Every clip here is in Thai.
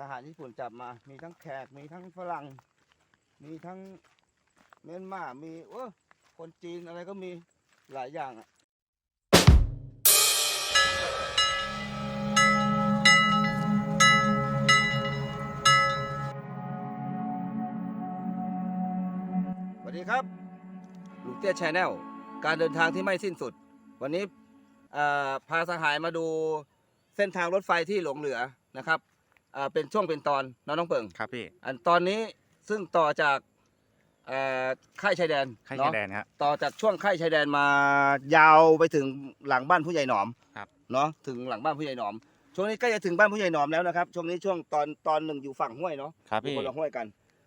ทหารญี่ปุ่นจับมา มีทั้งแขก มีทั้งฝรั่ง มีทั้งเมียนมา มีโอ้คนจีนอะไรก็มีหลายอย่างอะสวัสดีครับลูกเตี้ยชแนลการเดินทางที่ไม่สิ้นสุด วันนี้อ่อพาสหายมาดูเส้นทางรถไฟที่หลงเหลือนะครับ อ่อเป็นช่วงเป็นตอนเน้องน้องเปิงครับพี่อันตอนนี้ซึ่งต่อจากเอ่อค่ายชายแดนค่ายเนอะชายแดนครับต่อจากช่วงค่ายชายแดนมายาวไปถึงหลังบ้านผู้ใหญ่หนอมครับ เนาะถึงหลังบ้านผู้ใหญ่หนอม ช่วงนี้ใกล้จะถึงบ้านผู้ใหญ่หนอมแล้วนะครับช่วงนี้ช่วงตอนตอนหนึ่งอยู่ฝั่งห้วยเนาะ ครับอยู่พี่ คนละห้วยกัน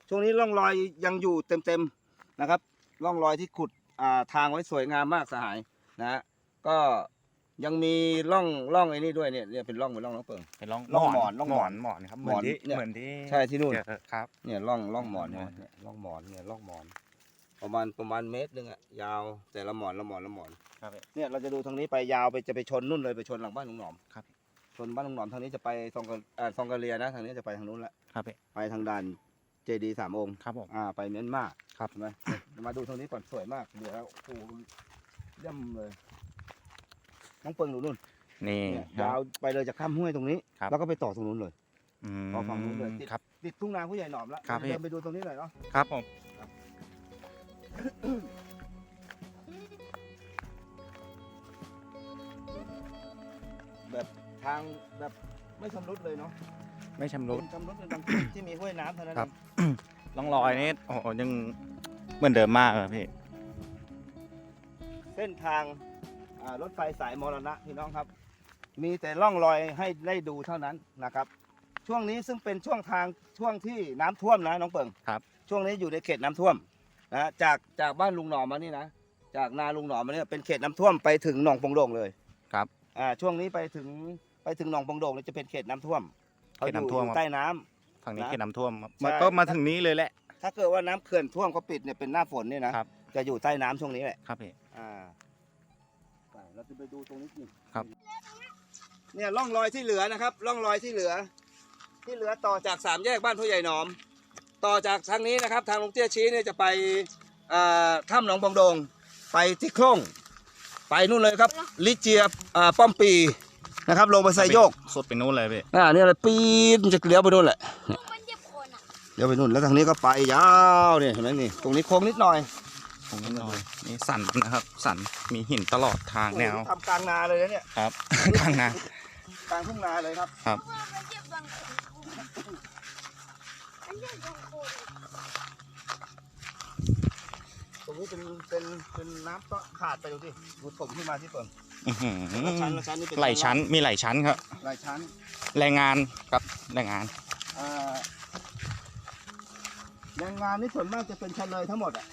ช่วงนี้ร่องรอยยังอยู่เต็มๆนะครับ ร่องรอยที่ขุดอ่าทางไว้สวยงามมากสหายนะฮะก็ ยังมีร่องร่องไอ้นี่ด้วยเนี่ยเนี่ยเป็นร่องเป็นร่องน้องเปิง เป็นร่องร่องหมอนร่องหหมมออนนหมอนครับหเหมมืออนนที่เนี่ยเหมือนที่ใช่ที่นู่น เจอครับ เนี่ยร่องร่องหมอนร่เนี่องหมอนยเนี่ยร่องหมอนเนี่ยร่องหมอน ประมาณประมาณเมตรหนึงอะยาวแต่ละหมอนละหมอนละหมอนครับพี่เนี่ยเราจะดูทางนี้ไปยาวไปจะไปชนนู่นเลยไปชนหลังบ้านลุงหนอมครับชนบ้านลุงหนอมทางนี้จะไปซองกะอ่าซองกะเลียนะทางนี้จะไปทางนู้นละครับพี่ไปทางด่านเจดีสามองค์ครับผม อ่าไปเมียนมาครับ เห็นไหมเนี่ยมาดูทางนี้ก่อนสวยมากเหลือโอ้โหเยี่ยมเลย น้องเปิงดูนู่นนี่เนี่ยครัยาวบ ไปเลยจากข้ามห้วยตรงนี้ ครับ แล้วก็ไปต่อตรงนู้นเลยอืมเอาฝั่งนู้นเลยติดครับ ติดทุ่งนาผู้ใหญ่หนอมแล้วครับพี่ เดินไปดูตรงนี้หน่อยเนาะครับผมแบบทางแบบไม่ชำรุดเลยเนาะไม่ชำรุดเป็นชำรุดในบางจุดที่มีห้วยน้ำเท่านั้นครับ เองร่องรอยนี่โอ้โหยังเหมือนเดิมมากเลยพี่ เส้นทางอ่า รถไฟสายมรณะพี่น้องครับ มีแต่ร่องรอยให้ได้ดูเท่านั้นนะครับ ช่วงนี้ซึ่งเป็นช่วงทางช่วงที่น้ำท่วมนะน้องเปิงครับ ช่วงนี้อยู่ในเขตน้ำท่วมนะจากจากบ้านลุงหนอมมานี่นะจากนาลุงหนอมมาเนี่ยเป็นเขตน้ำท่วมไปถึงหนองปงโดงเลยครับอ่าช่วงนี้ไปถึงไปถึงหนองปงโดงเนี่ยจะเป็นเขตน้ำท่วมเขาเขอตยู่น้ำท่วมอยู่ครับใต้น้ำฝั่งนี้นะเขตน้ำท่วมครับใช่มันก็มาถึงนี้เลยแหละ ถ้าเกิดว่าน้ำเขื่อนท่วมเขาปิดเนี่ยเป็นหน้าฝนเนี่ยนะครับจะอยู่ใต้น้ำช่วงนี้แหละครับพี่อ่าไป เราจะไปดูตรงนี้จริงครับ เนี่ยร่องรอยที่เหลือนะครับร่องรอยที่เหลือ ที่เหลือต่อจากสามแยกบ้านผู้ใหญ่หนอม ต่อจากทางนี้นะครับ ทางลุงเตี้ยชี้เนี่ยจะไปอ่าถ้ำหนองบองโดง ไปที่โคร่งไปนู่นเลยครับ ลิเจียอ่าป้อมปีนะครับลงไปไซโยกสุดไปนู่นเลยพี่อ่าเนี่ยเลยปีดมันจะเลี้ยวไปนู่นแหละมันเจ็บคนอะเลี้ยวไปนู่นแล้วทางนี้ก็ไปยาวเนี่ยเห็นไหมนี่ตรงนี้โค้งนิดหน่อย ตรงนี้หน่อยนี่สันนะครับ สันมีหินตลอดทางแนวทำกลางนาเลยนะเนี่ยครับกลางนากลางทุ่งนาเลยครับครับเพราะว่ามันเจ็บบางคนมันเจ็บบางคนตรงนี้เป็นเป็นเป็นน้ำก็ขาดไปดูสิดูถมขึ้นมาที่ต้นอื้อหือแล้วชั้นแล้วชั้นนี่เป็นหลายชั้นมีหลายชั้นครับหลายชั้นแรงงานครับแรงงานอ่าแรงงานนี่ส่วนมากจะเป็นชนเลยทั้งหมดอะ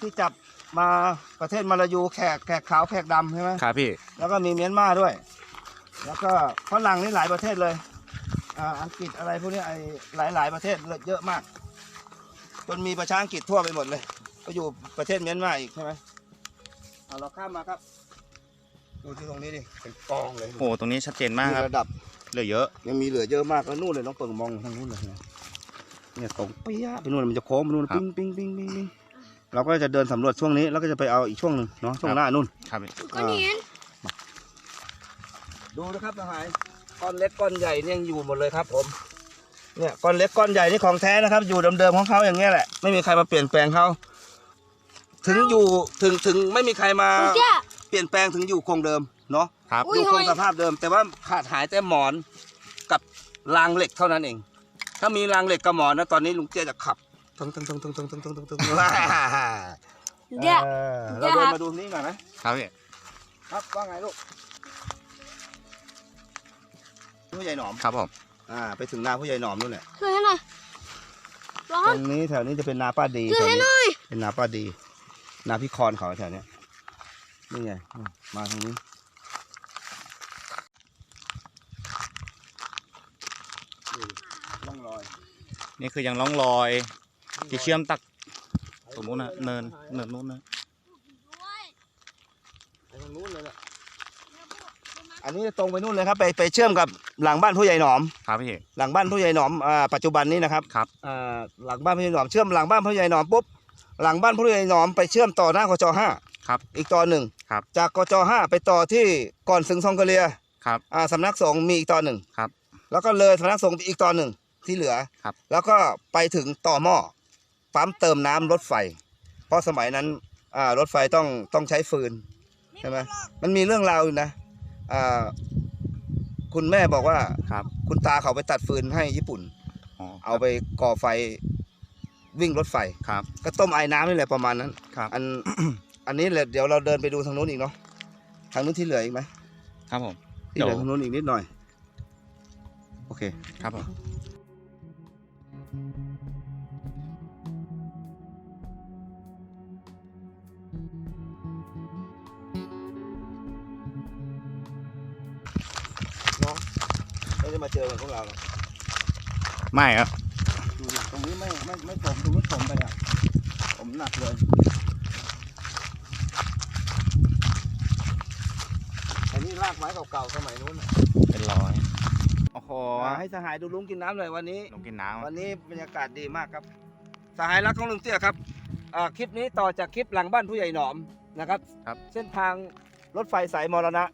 ที่จับมาประเทศมาลายูแขกแขกขาวแขกดำใช่ไหมครับพี่ แล้วก็มีเมียนมาด้วย แล้วก็ฝรั่งนี่หลายประเทศเลยอ่าอังกฤษอะไรพวกนี้ไอ้หลายหลายประเทศเยอะมาก จนมีประชาอังกฤษทั่วไปหมดเลย ก็อยู่ประเทศเมียนมาอีกใช่ไหมเอาเราข้ามมาครับ ดูที่ตรงนี้ดิเป็นกองเลยโอ้ตรงนี้ชัดเจนมากมีครับระดับเหลือเยอะ ยังมีเหลือเยอะมากแล้วนู่นเลยน้องเปิงมองทางนู้นเลยนะเนี่ยตรงเปี้ยะไปนู่นมันจะโค้งไปนู่นครับปิ้งปิ้งปิ้งปิ้งปิ้ง เราก็จะเดินสำรวจช่วงนี้แล้วก็จะไปเอาอีกช่วงหนึ่งเนาะช่วงหน้านู่น ครับพี่ก็เห็นดูนะครับทหารก้อนเล็กก้อนใหญ่เนี่ยยังอยู่หมดเลยครับ ผม เนี่ยก้อนเล็กก้อนใหญ่นี่ของแท้นะครับ อยู่เดิมๆของเขาอย่างเงี้ยแหละไม่มีใครมาเปลี่ยนแปลงเขาถึงอยู่ถึงถึงไม่มีใครมาคุณเจ้า เปลี่ยนแปลงถึงอยู่คงเดิมเนาะครับ อุ๊อยยู่คงสภาพเดิม แต่ว่าขาดหายแต่หมอนกับรางเหล็กเท่านั้นเอง ถ้ามีรางเหล็กกับหมอนนะตอนนี้ลุงเตี้ยจะขับ ทึงทึงทึงทึงทึงทึงทึงทึงทึงเจ้าเออเดี๋เรายวเดินครับ มาดูนี่หน่อยไหมครับพี่ครับ ว่าไงลูกผู้ใหญ่หนอม ครับผมอ่า ไปถึงนาผู้ใหญ่หนอมนู่นแหละ ช่วยให้หน่อย ร้อตน รงนี้แถวนี้จะเป็นนาป้าดีช่แถวยวให้นี้หน่อย เป็นนาป้าดี นาพี่คอนเขาแถวเนี้ยนี่ไงอืมมาทางนี้ นี่ร่องรอย นี่คือยังร่องรอย ที่เชื่อมตักตรงนู้นนะเนินเนินนู้นนะไปทางนู้นเลยแหละอันนี้ตรงไปนู่นเลยครับไปไปเชื่อมกับหลังบ้านผู้ใหญ่หนอม ครับพี่หลังบ้านผู้ใหญ่หนอมอ่าปัจจุบันนี้นะครับครับอ่าหลังบ้านผู้ใหญ่หนอมเชื่อมหลังบ้านผู้ใหญ่หนอมปุ๊บหลังบ้านผู้ใหญ่หนอมไปเชื่อมต่อหน้ากจห้าครับ อีกต่อหนึ่งครับ จากกจห้าไปต่อที่ก่อนถึงซองกะเลียครับอ่าสำนักสงฆ์มีอีกต่อหนึ่งครับ แล้วก็เลยสำนักสงฆ์อีกต่อหนึ่งที่เหลือครับ แล้วก็ไปถึงต่อหม้อ ปั๊มเติมน้ำรถไฟ เพราะสมัยนั้นอ่ารถไฟต้องต้องใช้ฟืนใช่ไหมมันมีเรื่องราวอยู่นะอ่าคุณแม่บอกว่าครับ คุณตาเขาไปตัดฟืนให้ญี่ปุ่นอ๋อเอาไปก่อไฟวิ่งรถไฟครับ ก็ต้มไอ้น้ำนี่แหละประมาณนั้นครับอันอันนี้เลยเดี๋ยวเราเดินไปดูทางนู้นอีกเนาะทางนู้นที่เหลืออีกไหมครับผมที่เหลือเดี๋ยวทางนู้นอีกนิดหน่อย โอเคครับผม ม่ได้มาเจอกันพวกเราหรอกไม่ครับดูดิตรงนี้ไม่ไม่ไม่ผมตรงนู้นผมไปอะผมหนักเลยอันนี้รากไม้เก่าๆสมัยนู้นน่ะเป็นร้อยโอ้โหอ่าให้สหายดูลุงกินน้ำหน่อยวันนี้ ลงกินน้ำวันนี้บรรยากาศดีมากครับ สหายรักของลุงเตี้ยครับอ่าคลิปนี้ต่อจากคลิปหลังบ้านผู้ใหญ่หนอมนะครับครับเส้นทางรถไฟสายมรณะ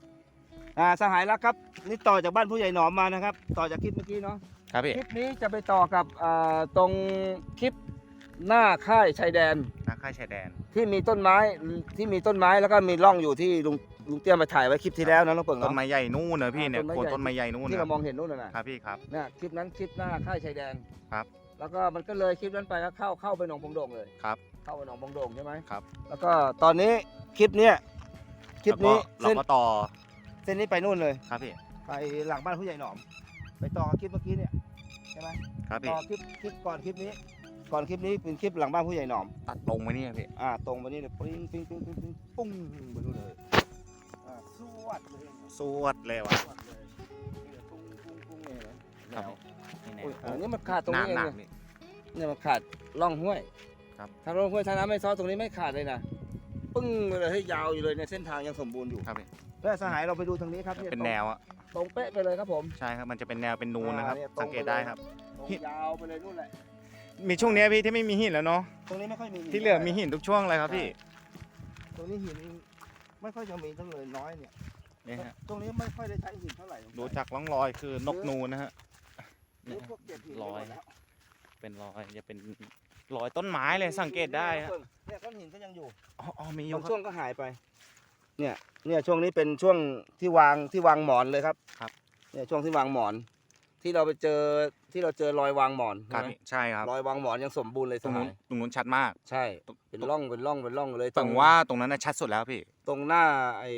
อ่าสหายรักครับนี่ต่อจากบ้านผู้ใหญ่หนอมมานะครับ ต่อจากคลิปเมื่อกี้เนาะครับพี่คลิปนี้จะไปต่อกับอ่าตรงคลิปหน้าค่ายชายแดนนักค่ายชายแดน ที่มีต้นไม้ที่มีต้นไม้แล้วก็มีร่องอยู่ที่ลุงลุงเตี้ยมาถ่ายไว้คลิปที่แล้วนะน้องเปิงต้นเนาะ ไม้ใหญ่นู่นเนอะพี่เนี่ยต้นไม้ โคนใหญ่ต้นไม้ใหญ่นู่นที่นะเรามองเห็นนู่นน่ะนะครับพี่ครับเนี่ยคลิปนั้นคลิปหน้าค่ายชายแดนครับ แล้วก็มันก็เลยคลิปนั้นไปก็เข้าเข้าไปหนองปงโดงเลย ครับ เข้าไปหนองปงโดงใช่ไหมครับ แล้วก็ตอนนี้คลิปเนี้ยคลิปนี้แล้วก็เราเส้นก็ต่อ เส้นนี้ไปนู่นเลย ครับพี่ไปหลังบ้านผู้ใหญ่หนอม ไปต่อกับคลิปเมื่อกี้เนี่ยใช่ไหมครับพี่ต่อคลิปคลิปก่อนคลิปนี้ ก่อนคลิปนี้เป็นคลิปหลังบ้านผู้ใหญ่หนอม ตัดตรงไว้นี่พี่อ่าตรงไปนี่เลยปิ้งปิ้งปิ้งปิ้งปิ้งปุ้งไปนู่นเลยอ่าสวดเลยสวดเลยสว่ะวดเลยเนี่ยปุ้งปุ้งปุ้งเนี่ยเห็นไหมครับแนวนี่แน่โอ้ยอันนี้มันขาดตรงนี้เองหนักเนี่ยๆนี่ เนี่ยมันขาดร่องห้วยครับ ถ้าร่องห้วยถ้าน้ำไม่ซอตรงนี้ไม่ขาดเลยนะ ปึ้งไปเลยให้ยาวอยู่เลยเนี่ยเส้นทางยังสมบูรณ์อยู่ครับพี่แล้วสหายเราไปดูทางนี้ครับยเป็นตรงแนวอะตรงเป๊ะไปเลยครับผม ใช่ครับมันจะเป็นแนวเป็นนูนนะครับ อ่าเนี่ยตรงสังเกตได้ครับ ตรงหินยาวไปเลยนู่นแหละ มีช่วงเนี้ยพี่ที่ไม่มีหินแล้วเนาะตรงนี้ไม่ค่อยมีที่เหลือมีหินทุกช่วงเลยครับพี่ตรงนี้หินไม่ค่อยจะมีเท่าเลยน้อยเนี่ยนี่ฮะตรงนี้ไม่ค่อยได้ใช้หินเท่าไหร่ดูจากร่องรอยคือนกนูนนะฮะ หรือพวกเก็บหินรอย ไปหมดแล้ว เป็นรอยจะเป็นรอยต้นไม้เลยสังเกตได้ฮะเนี่ยก้อนหินก็ยังอยู่อ๋ออ๋อมีอยู่บางคช่รับวงก็หายไป เนี่ยเนี่ยช่วงนี้เป็นช่วงที่วางที่วางหมอนเลยครับครับเนี่ยช่วงที่วางหมอน ที่เราไปเจอที่เราเจอรอยวางหมอนครับใช่ไหมพี่ใช่ครับรอยวางหมอนยังสมบูรณ์เลยตรงนู้นสหายตรงนู้นชัดมากใช่ เป็นร่องเป็นร่องเป็นร่องเลยแต่ว่าตรงนั้นน่ะชัดสุดแล้วพี่ ตรงหน้าไอ้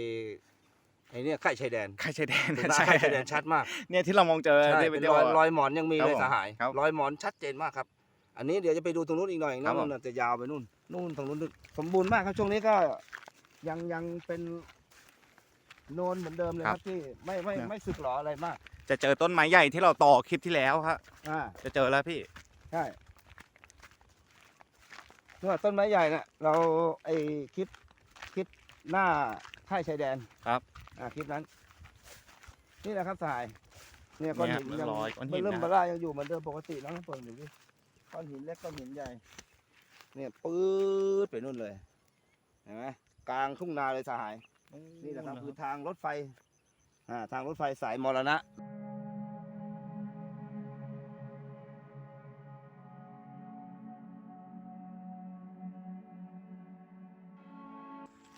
ไอ้เนี่ยใกล้ชายแดน ใครชายแดนตรงหน้าใช่ใกล้ชายแดนชัดมากเนี่ยที่เรามองเจอใช่ที่เป็นที่รอยว่ารอยหมอนยังมีครับเลยผมสหายครับรอยหมอนชัดเจนมากครับ อันนี้เดี๋ยวจะไปดูตรงนู้นอีกหน่อยครันะบผมมันจะยาวไปนู่นนู่นตรงนู้นสมบูรณ์มากครับช่วงนี้ก็ยังยังเป็นโนนเหมือนเดิมเลยครับที่ไม่ไม่ไม่สึกหรออะไรมาก จะเจอต้นไม้ใหญ่ที่เราต่อคลิปที่แล้วครับอ่า จะเจอแล้วพี่ ใช่นี่ว่าต้นไม้ใหญ่น่ะเราไอคลิปคลิปหน้า ค่ายชายแดนครับอ่าคลิปนั้น นี่แหละครับสหายเนี่ยก้อนหินเนี่ยยังรอยก้อนหินเริ่มนะบาร่ายังอยู่เหมือนเดิมปกติแล้วนะเปิดดูดิก้อนหินเล็กก้อนหินใหญ่ เนี่ยปื๊ดไปนู่นเลยเห็นไหมกลางทุ่งนาเลยสหาย นี่แหละครับคือทางรถไฟอ่าทางรถไฟสายมรณะ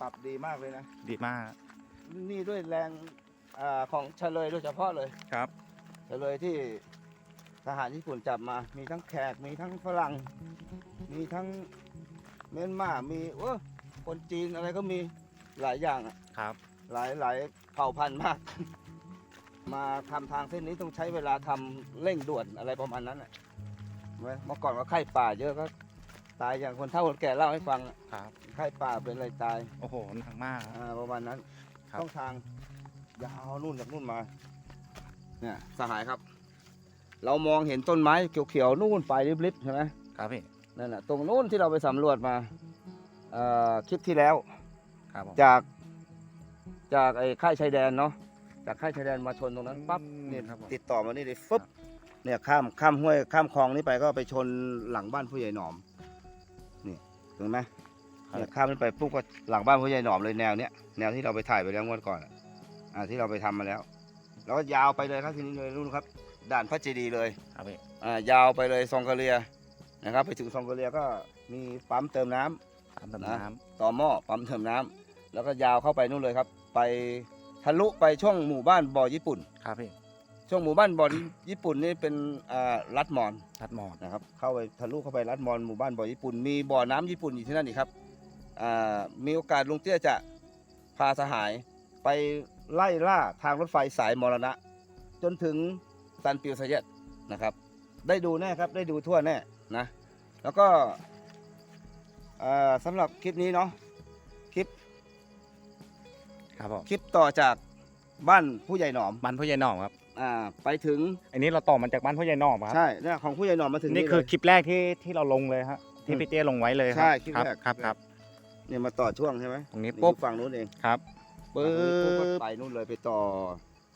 ปรับดีมากเลยนะ ดีมากนี่ด้วยแรงอาของเฉลยโดยเฉพาะเลยครับ เฉลยที่ทหารญี่ปุ่นจับมา มีทั้งแขก มีทั้งฝรั่ง มีทั้งเมียนมา มีโอ้คนจีนอะไรก็มีหลายอย่างอะครับ หลายหลายเผ่าพันธุ์มาก มาทำทางเส้นนี้ต้องใช้เวลาทำเร่งด่วนอะไรประมาณนั้นแหละเว้ยเมื่อก่อนก็ไข้ป่าเยอะก็ ตายอย่างคนเฒ่าคนแก่เล่าให้ฟังอะครับไข้ป่าเป็นอะไรตายโอ้โหหนักมากครับอ่าประมาณนั้นครับต้องทางยาวนู่นจากนู่นมาเนี่ยสหายครับ เรามองเห็นต้นไม้เขียวๆนู่นไปริบๆใช่ไหม ครับพี่นั่นแหะตรงนู้นที่เราไปสำรวจมาเอ่อคลิปที่แล้วครับผม จากจากไอ้ค่ายชายแดนเนาะจากค่ายชายแดนมาชนตรงนั้นปั๊บอืมเนี่ยครับผมติดต่อมานี่เลยฟึบเนี่ยข้ามข้ามห้วยข้ามคลองนี้ไปก็ไปชนหลังบ้านผู้ใหญ่หนอม นี่เห็นไหมเนี่ยข้ามนี้ไปปุ๊บก็หลังบ้านผู้ใหญ่หนอมเลยแนวเนี้ยแนวที่เราไปถ่ายไปแล้วงวดก่อนอะอ่าที่เราไปทำมาแล้ว แล้วก็ยาวไปเลยครับทีนี้เลยรุ่นครับ ด่านพระเจดีย์เลยครับพี่อ่ายาวไปเลยซองกะเลียนะครับ ไปถึงซองกะเลียก็มีปั๊มเติมน้ำตามตำนะน้ต่อหม้อปั๊มเติมน้ำแล้วก็ยาวเข้าไปนู่นเลยครับ ไปทะลุไปช่วงหมู่บ้านบ่อญี่ปุ่นำครับพี่ ช่วงหมู่บ้านบ่อญี่ปุ่นนี่เป็นอ่ารัฐมอญทัดหมอน นะครับเข้าไปทะลุเข้าไปรัฐมอญหมู่บ้านบ่อญี่ปุ่นมีบ่อน้ำญี่ปุ่นอยู่ที่นั่นอีกครับอ่ามีโอกาสลุงเตี้ยจะพาสหายไปไล่ล่าทางรถไฟสายมรณะ จนถึงซันปิวไซเยตนะครับ ได้ดูแน่ครับได้ดูทั่วแน่นะ แล้วก็อ่าสำหรับคลิปนี้เนาะคลิปครับผมคลิปต่อจากบ้านผู้ใหญ่หนอมบ้านผู้ใหญ่หนอมครับ อ่าไปถึงอันนี้เราต่อมาจากบ้านผู้ใหญ่หนอมครับ ใช่เนี่ยของผู้ใหญ่หนอมมาถึงนี่นี่คือเลย คลิปแรกที่ที่เราลงเลยฮะที่อืมพี่เต้ลงไว้เลยใช่รับคลิปครับแรก ครับคลิปแรกครับ เนี่ยมาต่อช่วงใช่ไหมตรงนี้นี่ปุ๊บ อยู่ฝั่งนู้นเองครับปึ๊ปึ๊บบไปนู่นเลยไปต่อ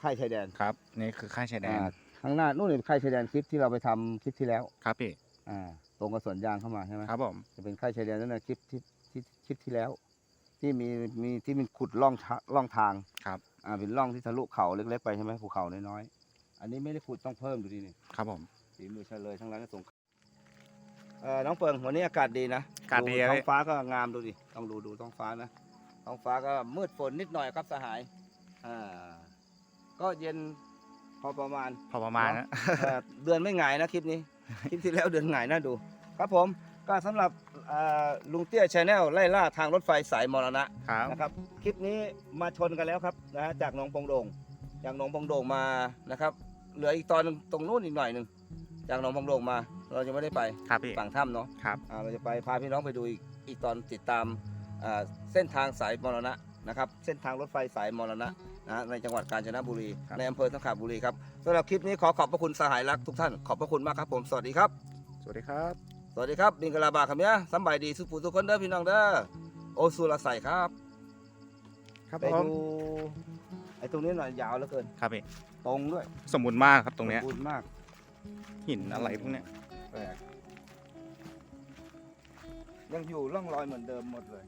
ค่ายชายแดนครับ นี่คือค่ายชายแดนอ่าข้างหน้านู่นเลยค่ายชายแดนคลิปที่เราไปทำคลิปที่แล้วครับพี่อ่าตรงกับสวนยางเข้ามาใช่ไหมครับผมจะเป็นค่ายชายแดนนั่นนะคลิปที่ที่คลิปที่แล้ว ที่มีมีที่มันขุดล่องทาล่องทาง ครับ อ่าเป็นร่องที่ทะลุเขาเล็กๆไปใช่ไหมภูเขาน้อยๆอันนี้ไม่ได้ขุดต้องเพิ่มดูดินี่ครับผมฝีมือเฉลยทั้งนั้นนะสงขลาเอ่อน้องเปิงวันนี้อากาศดีนะอากาศดีท้อพี่งฟ้าก็งามดูดิต้องดูดูท้องฟ้านะท้องฟ้าก็มืดฝนนิดหน่อยครับสหายอ่าก็เย็นพอประมาณ พอประมาณนะเอ่อเดือนไม่หงายนะคลิปนี้ คลิปที่แล้วเดือนหงายน่าดู ครับผม ก็สำหรับเอ่อลุงเตี้ยชาแนลไล่ล่าทางรถไฟสายมรณะครับนะครับคลิปนี้มาชนกันแล้วครับนะฮะจากหนองปงโดง จากหนองปงโดงมานะครับเหลืออีกตอนหนึ่งตรงนู้นอีกหน่อยหนึ่งจากหนองปงโดงมา เราจะไม่ได้ไปครับพี่ฝั่งถ้ำเนาะครับ อ่าเราจะไปพาพี่น้องไปดูอีกอีกตอนติดตามอ่าเส้นทางสายมรณะนะครับเส้นทางรถไฟสายมรณะนะฮะในจังหวัดกาญจนบุรี ครับ ในอำเภอสังขลาบุรีครับสำหรับคลิปนี้ขอขอบพระคุณสหายรักทุกท่านขอบพระคุณมากครับผมสวัสดีครับ สวัสดีครับ สวัสดีครับบิงกะลาบาคำเนี้ยสำบายดีสุขผู้ทุกคนเด้อพี่น้องเด้อโอสุรใส่ครับครับไปผมดูไอ้ตรงนี้หน่อยยาวเหลือเกิน ครับพี่ตรงด้วยสมบูรณ์มากครับตรงเนี้ยสมบูรณ์มากหินอะไรพวกเนี้ยแปลกยังอยู่ร่องรอยเหมือนเดิมหมดเลย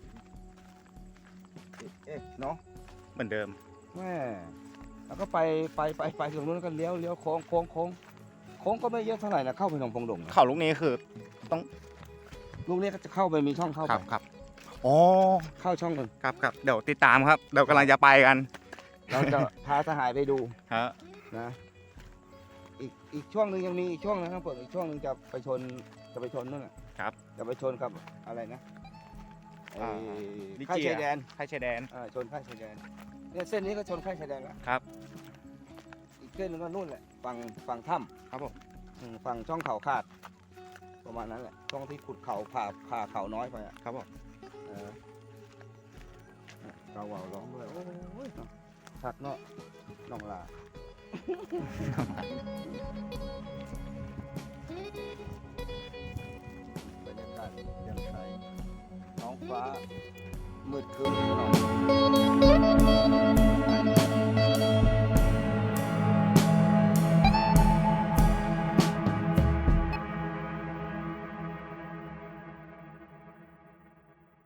เอ๊ะเนาะเหมือนเดิม แม่แล้วก็ไปไปไปไปตรงนู้นก็เลี้ยวเลี้ยวโค้งโค้งโค้งโค้งก็ไม่เยอะเท่าไหร่นะเข้าไปหนองปงดงนะเขาลูกนี้คือ ลูกนี้ก็จะเข้าไปมีช่องเข้าคไปรับครับอ๋อเข้าช่องหนึ่งครับครับเดี๋ยวติดตามครับเดี๋ยวกำลังจะไปกันเราจะ พาสหายไปดูฮะนะอีกอีกช่วงหนึ่งยังมีอีกช่วงนะครับเปิดอีกช่วงหนึ่งจะไปชนจะไปชนนู่นน่ะครับ จะไปชนกับอะไรนะไอ้อ่าลิค่ายเจียชายแดนค่ายชายแดน อ่าชนค่ายชายแดนเนี่ยเส้นนี้ก็ชนค่ายชายแดนแล้วครับ อีกเส้นหนึงก็นู่นแหละฝั่งฝั่งถ้ครับผมำอืมฝั่งช่องเขาขาด ประมาณนั้นแหละช่องที่ขุดเขาผ่าผ่าเขาน้อยไปอะครับผมเออเนี่ยเกาเหว่าร้องด้วยโอ้ยทักเนาะน้องลา บรรยากาศยังใสท้องฟ้ามืดครึ้มหน่อย